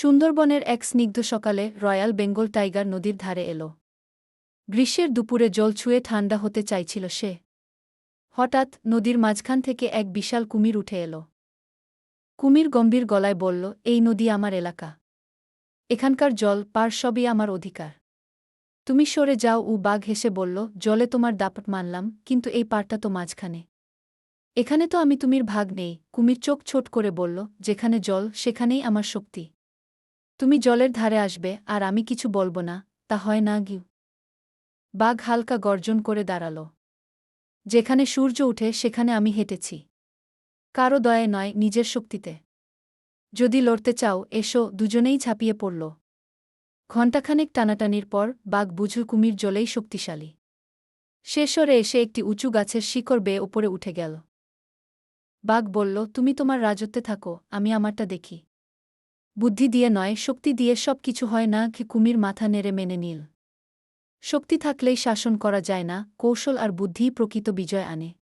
সুন্দরবনের এক স্নিগ্ধ সকালে রয়্যাল বেঙ্গল টাইগার নদীর ধারে এল। গ্রীষ্মের দুপুরে জল ছুঁয়ে ঠান্ডা হতে চাইছিল সে। হঠাৎ নদীর মাঝখান থেকে এক বিশাল কুমির উঠে এল। কুমির গম্ভীর গলায় বলল, এই নদী আমার এলাকা। এখানকার জল পার সবই আমার অধিকার। তুমি সরে যাও, উ বাঘ হেসে বলল, জলে তোমার দাপট মানলাম, কিন্তু এই পারটা তো মাঝখানে। এখানে তো আমি তুমির ভাগ নেই, কুমির চোখ ছোট করে বলল, যেখানে জল, সেখানেই আমার শক্তি। তুমি জলের ধারে আসবে, আর আমি কিছু বলব না, তা হয় না গিউ। বাঘ হালকা গর্জন করে দাঁড়াল। যেখানে সূর্য উঠে, সেখানে আমি হেঁটেছি। কারও দয়ে নয় নিজের শক্তিতে। যদি লড়তে চাও, এসো, দুজনেই ঝাঁপিয়ে পড়ল। ঘণ্টাখানেক টানাটানির পর, বাঘ বুঝু কুমির জলেই শক্তিশালী। শেষরে এসে একটি উঁচু গাছের শিকড় বেয়ে ওপরে উঠে গেল। বাঘ বলল, তুমি তোমার রাজত্বে থাকো, আমি আমারটা দেখি। বুদ্ধি দিয়ে নয়, শক্তি দিয়ে সব কিছু হয় না কি কুমির মাথা নেড়ে মেনে নিল। শক্তি থাকলেই শাসন করা যায় না, কৌশল আর বুদ্ধিই প্রকৃত বিজয় আনে।